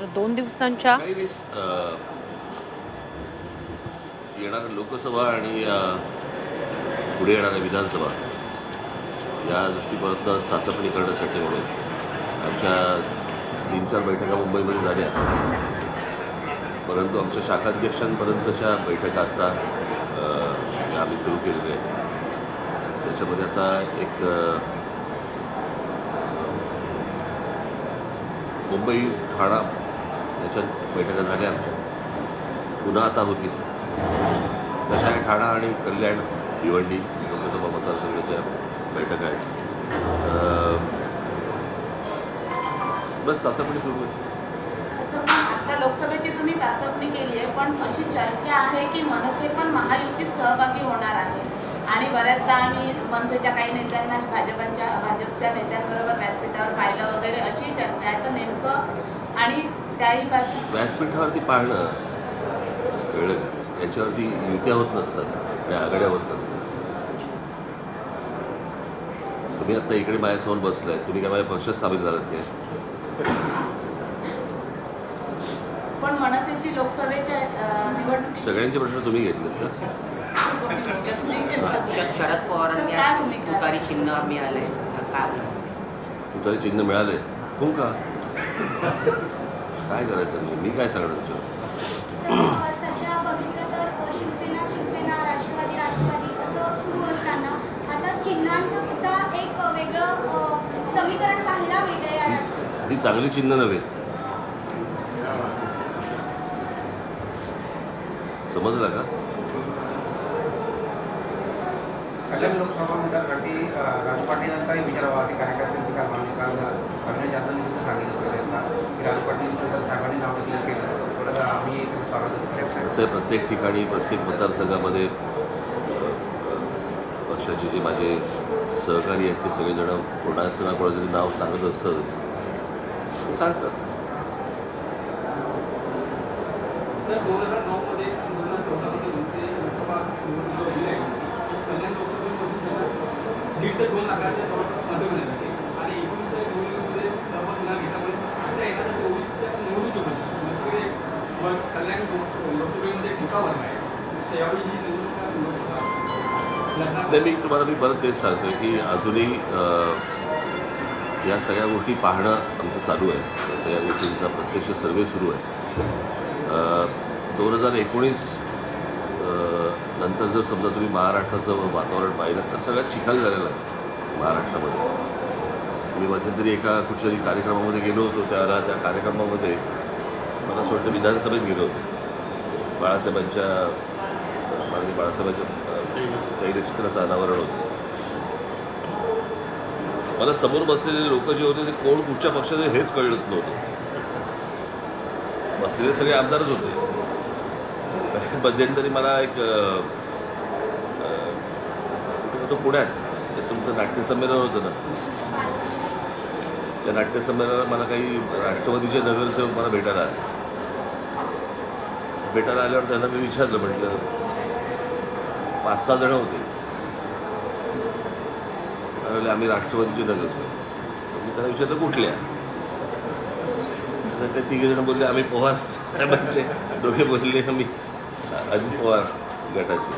तर दोन दिवसांच्या येणाऱ्या लोकसभा आणि पुढे येणाऱ्या विधानसभा या दृष्टीपर्यंत चाचपणी करण्यासाठी म्हणून. आमच्या तीन चार बैठका मुंबईमध्ये झाल्या. परंतु आमच्या शाखाध्यक्षांपर्यंतच्या बैठका आता आम्ही सुरू केलेल्या आहेत. त्याच्यामध्ये आता एक मुंबई ठाणा याच्या बैठका झाल्या आमच्या. पुन्हा आता होतील तशा ठाणा आणि कल्याण भिवंडी लोकसभा मतदारसंघाच्या बैठका आहेत. बस चाचपणी सुरू आहे असं आता लोकसभेची तुम्ही चाचपणी केली आहे पण अशी चर्चा आहे की मनसे पण महायुतीत सहभागी होणार आहे. आणि बऱ्याचदा आम्ही मनसेच्या काही नेत्यांना भाजपाच्या भाजपच्या नेत्यांबरोबर व्यासपीठावर पाहिलं वगैरे अशी चर्चा आहे. तर नेमकं आणि त्याही व्यासपीठावरती पाहणं का याच्यावरती युत्या होत नसतात आणि आघाड्या होत नसतात. तुम्ही आता इकडे माझ्यासमोर बसलाय. तुम्ही काय माझ्या पक्षात सामील झालात काय? पण मनसेची लोकसभेच्या निवडणूक सगळ्यांचे प्रश्न तुम्ही घेतलेत का? शरद पवारांनी काय भूमिका? तुतारी चिन्ह मिळालंय काय तुला चिन्ह मिळालंय. हो का? काय करायचं मी? मी काय सांगणार तुझ्यावर तर सध्या बघितलं तर शिवसेना शिवसेना राष्ट्रवादी राष्ट्रवादी असं सुरू असताना आता चिन्हांचं सुद्धा एक वेगळं अ, समीकरण पाहायला मिळतंय या ही चांगली चिन्ह नव्हे. समजलं का? कल्याण लोकसभा मतदारसाठी अ, राजू पाटीलांचाही विचारावा असे कार्यकर्त्यांची काल मागणी काल अभिनय जाधवनी सुद्धा सांगितलं असं प्रत्येक ठिकाणी प्रत्येक मतदारसंघामध्ये पक्षाचे जे माझे सहकारी आहेत ते सगळेजण कोणाचं ना कोणाचं तरी नाव सांगत असतंच. सांगतात सर दोन हजार नऊमध्ये दोन हजार चौदामध्ये तुमचे लोकसभा निवडणूक झाली आहे कल्याण लोकसभेमधून जवळ दीड ते दोन लाखाच्या जवळपास मतं मिळाले होते आणि एकोणीसच्या निवडणुकीमध्ये सहभाग न घेण्यामुळे आता येणाऱ्या चोवीसच्या निवडणुकीमध्ये दुसरे व कल्याण लोक- लोकसभेमध्ये ठिकाव भरला आहे तर यावेळी ही निवडणूक लोकसभा लढणार नाही मी तुम्हाला मी परत तेच सांगतो की अजूनही या सगळ्या गोष्टी पाहणं आमचं चालू आहे. या सगळ्या गोष्टींचा प्रत्यक्ष सर्वे सुरू आहे. दोन हजार एकोणीस नंतर जर समजा तुम्ही महाराष्ट्राचं वातावरण पाहिलं तर सगळ्यात चिखल झालेला आहे महाराष्ट्रामध्ये. मी मध्यंतरी एका कुठच्यातरी कार्यक्रमामध्ये गेलो होतो त्याला त्या कार्यक्रमामध्ये मला असं वाटतं विधानसभेत गेलो होतो. बाळासाहेबांच्या माननीय बाळासाहेबांच्या तैलचित्राचं अनावरण होतं. मला समोर बसलेले लोक जे होते ते कोण कुठच्या पक्षाचे हेच कळत नव्हतं. बसलेले सगळे आमदारच होते. मध्यंतरी मला एक तो पुण्यात. ते तुमचं नाट्यसंमेलन होतं ना. त्या नाट्यसंमेलनात मला काही राष्ट्रवादीचे नगरसेवक मला भेटायला आले. भेटायला आल्यावर त्यांना मी विचारलं म्हटलं पाच सहा जण होते. त्यावेळेला आम्ही राष्ट्रवादीचे नगरसेवक तर मी त्याला विचारलं कुठल्या? तर ते तिघे जण बोलले आम्ही पवार साहेबांचे. दोघे बोलले आम्ही अजित पवार गटाचे.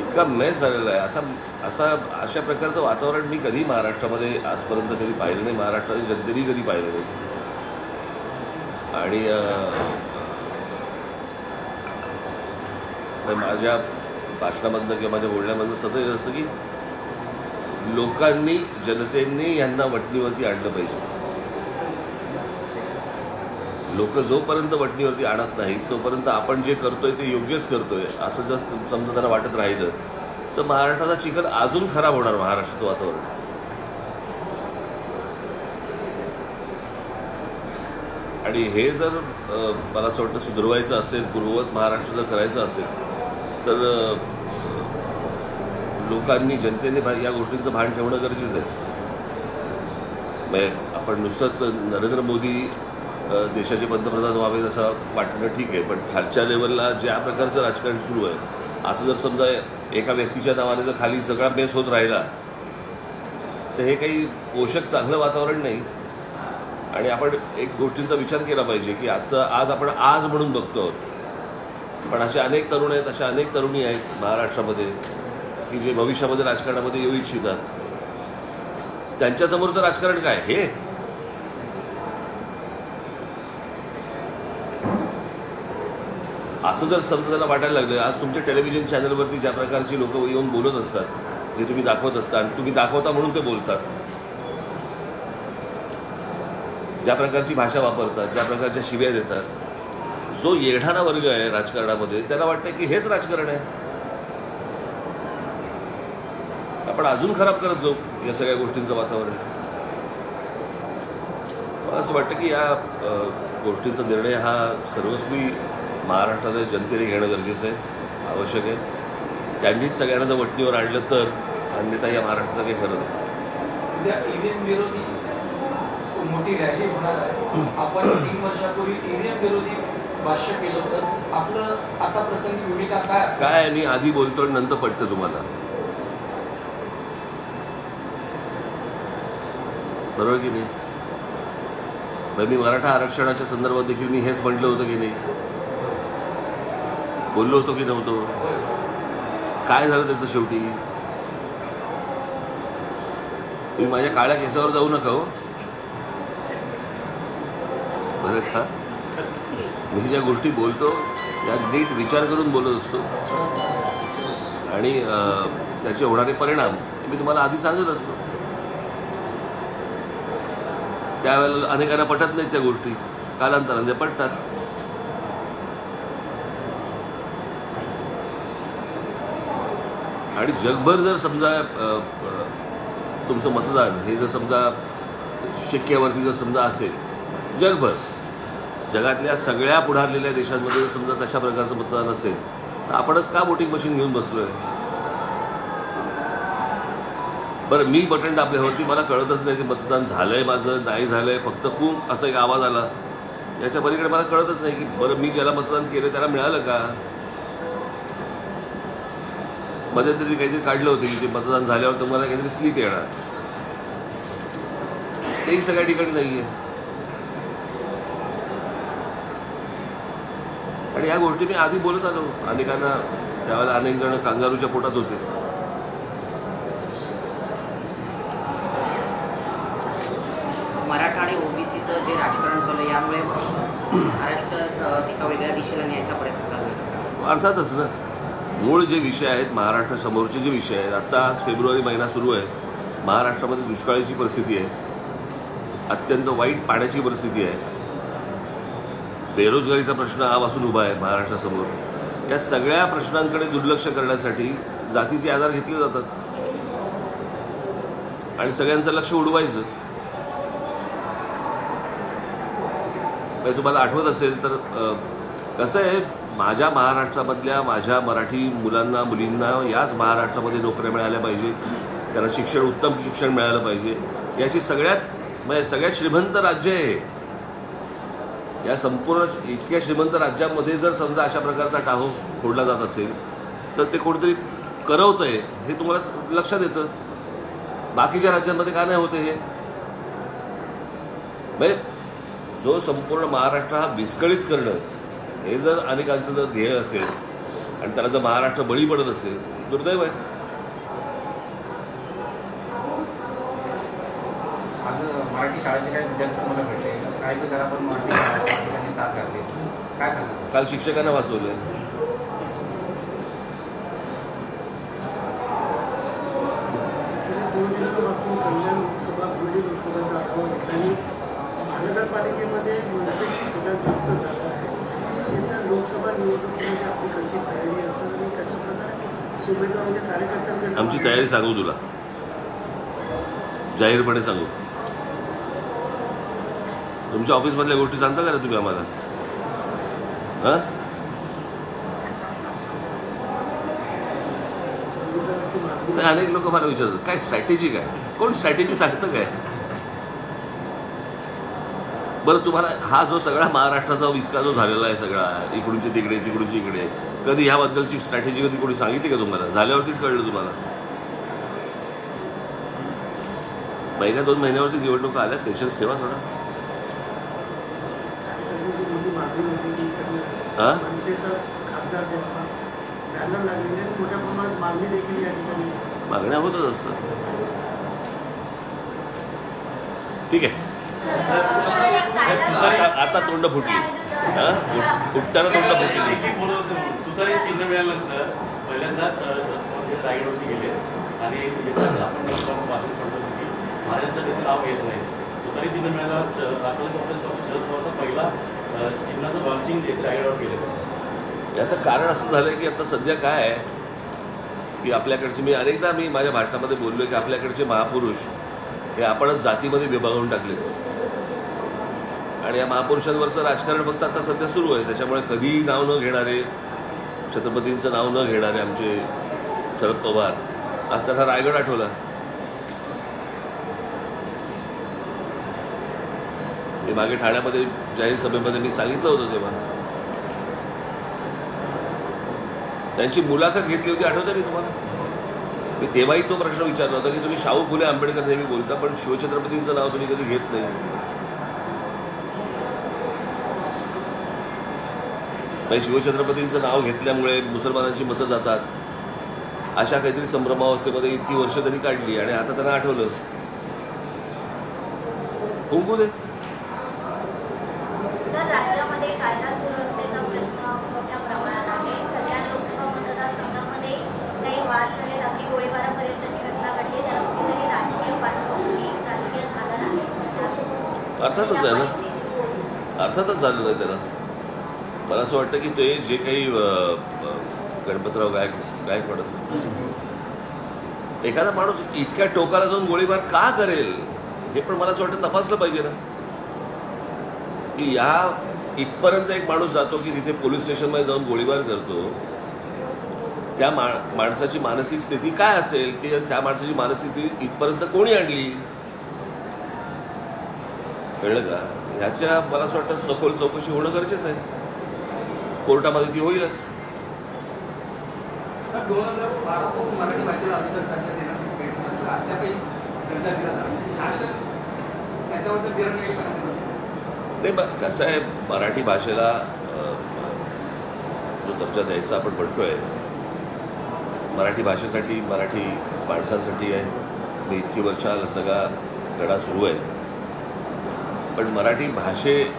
इतका मेस झालेला आहे. असा असा अशा प्रकारचं वातावरण मी कधी महाराष्ट्रामध्ये आजपर्यंत कधी पाहिलं नाही. महाराष्ट्रातील जनतेने कधी पाहिलं नाही. आणि तर माझ्या भाषणामधनं किंवा माझ्या बोलण्यामधनं सतत असं की लोकांनी जनतेने यांना वटणीवरती आणलं पाहिजे. लोक जोपर्यंत वटणीवरती आणत नाहीत तोपर्यंत आपण जे करतोय ते योग्यच करतोय असं जर समजा त्यांना वाटत राहिलं तर महाराष्ट्राचा चिकन अजून खराब होणार महाराष्ट्राचं वातावरण. आणि हे जर मला असं वाटतं सुधरवायचं असेल पूर्ववत महाराष्ट्र जर करायचं असेल तर लोकांनी जनतेने या गोष्टींचं भान ठेवणं गरजेचं आहे. म्हणजे आपण नुसतंच नरेंद्र मोदी देशाचे पंतप्रधान व्हावेत असं वाटणं ठीक आहे पण खालच्या लेवलला ज्या प्रकारचं राजकारण सुरू आहे असं जर समजा एका व्यक्तीच्या नावाने जर खाली सगळा बेस होत राहिला तर हे काही पोषक चांगलं वातावरण नाही. आणि आपण एक गोष्टींचा विचार केला पाहिजे की आजचं आज आपण आज म्हणून बघतो आहोत पण असे अनेक तरुण आहेत अशा अनेक तरुणी आहेत महाराष्ट्रामध्ये की जे भविष्यामध्ये राजकारणामध्ये येऊ इच्छितात. त्यांच्यासमोरचं राजकारण काय? हे? असं जर समजा त्यांना वाटायला लागलं आज तुमच्या टेलिव्हिजन चॅनलवरती ज्या प्रकारची लोक येऊन बोलत असतात जे तुम्ही दाखवत असता आणि तुम्ही दाखवता म्हणून ते बोलतात. ज्या प्रकारची भाषा वापरतात ज्या प्रकारच्या शिव्या देतात जो येणारा वर्ग आहे राजकारणामध्ये त्याला वाटतं की हेच राजकारण आहे. आपण अजून खराब करत जाऊ या सगळ्या गोष्टींचं वातावरण. मला असं वाटतं की या गोष्टींचा निर्णय हा सर्वस्वी महाराष्ट्रातल्या जनतेने घेणं गरजेचं आहे आवश्यक आहे. त्यांनीच सगळ्यांना जर वटणीवर आणलं तर अन्यथा या महाराष्ट्राचं काही खरं नाही. मोठी रॅली होणार आहे. आपण तीन वर्षापूर्वी ईव्हीएम विरोधी भाष्य केलं होतं. आपलं आता प्रसंगी भूमिका काय काय मी आधी बोलतो आणि नंतर पटतं तुम्हाला. बरोबर की नाही? मी मराठा आरक्षणाच्या संदर्भात देखील मी हेच म्हटलं होतं की नाही? बोललो होतो की नव्हतो? काय झालं त्याचं शेवटी? तुम्ही माझ्या काळ्या केसावर जाऊ नका हो. बरं का? मी ज्या गोष्टी बोलतो त्या नीट विचार करून बोलत असतो. आणि त्याचे होणारे परिणाम मी तुम्हाला आधी सांगत असतो. त्यावेळेला अनेकांना पटत नाहीत त्या गोष्टी. कालांतराने पटतात. आणि जगभर जर समजा तुमचं मतदान हे जर समजा शिक्क्यावरती जर समजा असेल जगभर. जगातल्या सगळ्या पुढारलेल्या देशांमध्ये जर समजा तशा प्रकारचं मतदान असेल तर आपणच का वोटिंग मशीन घेऊन बसलो आहे बरं मी बटन दाबल्यावरती मला कळतच नाही की मतदान झालं आहे माझं नाही झालं आहे फक्त खूप असा एक आवाज आला. याच्या पलीकडे मला कळतच नाही की बरं मी ज्याला मतदान केलं त्याला मिळालं का? मध्यंतरी काहीतरी काढलं होतं की ते मतदान झाल्यावर तुम्हाला काहीतरी स्लिप येणार. तेही सगळ्या ठिकाणी नाही आहे आणि या गोष्टी मी आधी बोलत आलो. अनेकांना त्यावेळेला अनेक जण कांगारूच्या पोटात होते. मराठा आणि ओबीसीचं जे राजकारण चालू आहे यामुळे महाराष्ट्र अ, एका वेगळ्या दिशेला न्यायचा प्रयत्न चालू आहे. अर्थातच ना मूळ जे विषय आहेत महाराष्ट्रासमोरचे जे विषय आहेत आत्ता आज फेब्रुवारी महिना सुरू आहे. महाराष्ट्रामध्ये दुष्काळाची परिस्थिती आहे. अत्यंत वाईट पाण्याची परिस्थिती आहे. बेरोजगारीचा प्रश्न आवासून उभा आहे महाराष्ट्रासमोर. या सगळ्या प्रश्नांकडे दुर्लक्ष करण्यासाठी जातीचे आधार घेतले जातात. आणि सगळ्यांचं लक्ष उडवायचं. म्हणजे तुम्हाला आठवत असेल तर कसं आहे माझ्या महाराष्ट्रामधल्या माझ्या मराठी मुलांना मुलींना याच महाराष्ट्रामध्ये नोकऱ्या मिळाल्या पाहिजेत त्यांना शिक्षण उत्तम शिक्षण मिळालं पाहिजे. याची सगळ्यात म्हणजे सगळ्यात श्रीमंत राज्य आहे या संपूर्ण इतक्या श्रीमंत राज्यामध्ये जर समजा अशा प्रकारचा टाहो फोडला जात असेल तर ते कोणतरी आहे हे तुम्हाला लक्षात येतं. बाकीच्या राज्यांमध्ये का नाही होते हे? म्हणजे जो संपूर्ण महाराष्ट्र हा विस्कळीत करणं हे जर अनेकांचं जर ध्येय असेल आणि त्याला जर महाराष्ट्र बळी पडत असेल दुर्दैव आहे. मराठी शाळेचे काही विद्यार्थी मला भेटले. काही करा आपण मराठी महानगरपालिकेमध्ये मनसेची सगळ्यात जास्त जागा आहे. येत्या लोकसभा निवडणुकीमध्ये आपली कशी तयारी असेल आणि कशा प्रकारे उमेदवार म्हणजे कार्यकर्त्यांकडे आमची तयारी सांगू तुला. जाहीरपणे सांगू. तुमच्या ऑफिसमधल्या गोष्टी सांगता का रे तुम्ही आम्हाला? हं अनेक लोक मला विचारतात काय स्ट्रॅटेजी काय कोण स्ट्रॅटेजी सांगतं काय बरं तुम्हाला हा जो सगळा महाराष्ट्राचा विस्का जो झालेला आहे सगळा इकडूनचे तिकडे तिकडूनचे इकडे कधी ह्याबद्दलची स्ट्रॅटेजी कधी कोणी सांगितली का तुम्हाला? झाल्यावरतीच कळलं तुम्हाला. महिन्या दोन महिन्यावरती निवडणुका आल्या पेशन्स ठेवा थोडा हा? मनसेचं खासदार द्यावा बॅनर लागलेले आहेत. मोठ्या प्रमाणात मागणी देखील या मागण्या होतच असतात. ठीक आहे. आता आता तोंड फुटली. हा? उठताना तोंड फुटली. तुतारी चिन्ह मिळाल्यानंतर रायगडवरती गेले. आणि महाराष्ट्राचं नाव येत नाही. तुतारी चिन्ह मिळाल्यावर श- राष्ट्रवादी काँग्रेस पक्ष शरद पवारचा पहिला चिन्हाचं लॉन्चिंग केलं. याचं कारण असं झालं की आता सध्या काय आहे की आपल्याकडचे मी अनेकदा मी माझ्या भारतामध्ये बोललो की आपल्याकडचे महापुरुष हे आपणच जातीमध्ये विभागून टाकलेत. आणि या महापुरुषांवरचं राजकारण फक्त आता सध्या सुरू आहे. त्याच्यामुळे कधीही नाव न घेणारे छत्रपतींचं नाव न घेणारे आमचे शरद पवार. आज त्यांना रायगड आठवला. मी मागे ठाण्यामध्ये जाहीर सभेमध्ये मी सांगितलं होतं तेव्हा. त्यांची मुलाखत घेतली होती आठवतं मी तुम्हाला? मी तेव्हाही तो प्रश्न विचारला होता की तुम्ही शाहू फुले आंबेडकर नेहमी बोलता पण शिवछत्रपतींचं नाव तुम्ही कधी घेत नाही. शिवछत्रपतींचं नाव घेतल्यामुळे मुसलमानांची मतं जातात. अशा काहीतरी संभ्रमावस्थेमध्ये इतकी वर्ष त्यांनी काढली आणि आता त्यांना आठवलं. फुंकू दे सर राज्यामध्ये कायदा सुव्यवस्थेचा प्रश्न मोठ्या प्रमाणात आहे सध्या लोकसभा मतदारसंघामध्ये काही वाद झाले अगदी गोळीबारापर्यंतची घटना घडली त्याला कुठेतरी राजकीय पाठबळ राजकीय साधन आहे अर्थातच आहे ना? अर्थातच झालेलं आहे त्याला. मला असं वाटतं की ते जे काही गणपतराव गायक गायकवाड असं एखादा माणूस इतक्या टोकाला जाऊन गोळीबार का करेल? हे पण मला असं वाटतं तपासलं पाहिजे ना. की या इथपर्यंत एक माणूस जातो की तिथे पोलीस स्टेशनमध्ये जाऊन गोळीबार करतो. त्या मा माणसाची मानसिक स्थिती काय असेल? ती त्या माणसाची मानसिक स्थिती इथपर्यंत कोणी आणली? कळलं का? ह्याच्या मला असं वाटतं सखोल चौकशी होणं गरजेचं आहे. कोर्टामध्ये ती होईलच. नाही. कसं आहे मराठी भाषेला जो दर्जा द्यायचा आपण म्हणतोय मराठी भाषेसाठी मराठी माणसांसाठी आहे. मी इतकी वर्ष सगळा लढा सुरू आहे. पण मराठी भाषेचा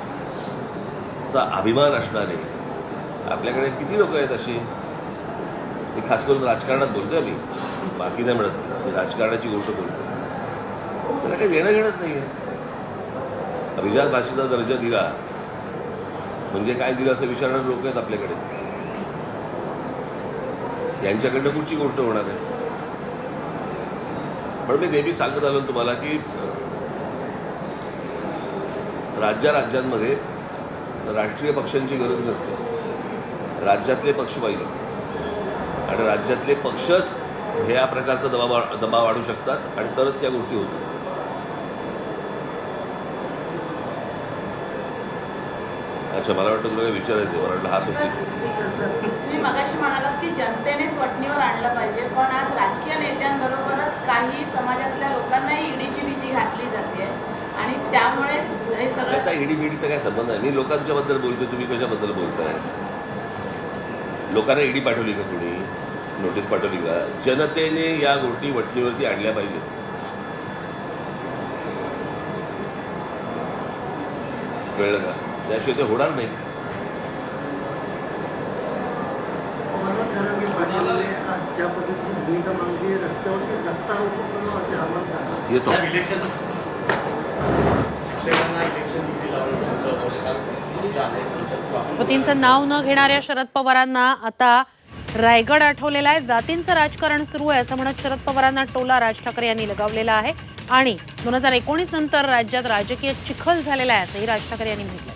अभिमान असणारे आपल्याकडे किती लोक आहेत अशी? मी खास करून राजकारणात बोलतोय मी. बाकी नाही म्हणत मी. राजकारणाची गोष्ट बोलतो त्याला काही देणं घेणंच नाही आहे अभिजात भाषेचा दर्जा दिला. म्हणजे काय दिलं असं विचारणारे लोक आहेत आपल्याकडे. यांच्याकडनं कुठची गोष्ट होणार आहे. पण मी नेहमी सांगत आलो तुम्हाला की राज्या राज्यांमध्ये राष्ट्रीय पक्षांची गरज नसते. राज्यातले पक्ष पाहिजेत. आणि राज्यातले पक्षच हे या प्रकारचा दबाव दबाव आणू शकतात आणि तरच त्या गोष्टी होतात. अच्छा मला वाटतं तुला विचारायचं. मला वाटलं होती तुम्ही मगाशी म्हणालात की जनतेनेच वटणीवर आणलं पाहिजे पण आज राजकीय नेत्यांबरोबरच काही समाजातल्या लोकांनाही ईडीची भीती घातली जाते आणि त्यामुळे हे सगळं त्याचा ईडी बीडीचा काय संबंध आहे? मी लोकांच्या बद्दल बोलतोय तुम्ही कशाबद्दल बोलताय? लोकांना ईडी पाठवली का कोणी? नोटीस पाठवली का? जनतेने या गोष्टी वटणीवरती आणल्या पाहिजेत. कळलं का? त्याशिवाय ते होणार नाही. येतो त्या इलेक्शन शिक्षकांना इलेक्शन ड्युटी लावण्याचं पक्षात जे आहे त्याच्यात आपण पतींचं नाव न घेणाऱ्या शरद पवारांना आता रायगड आठवलेला आहे. जातींचं राजकारण सुरू आहे असं म्हणत शरद पवारांना टोला राज ठाकरे यांनी लगावलेला आहे. आणि दोन हजार एकोणीस नंतर राज्यात राजकीय चिखल झालेला आहे असंही राज ठाकरे यांनी म्हटलं.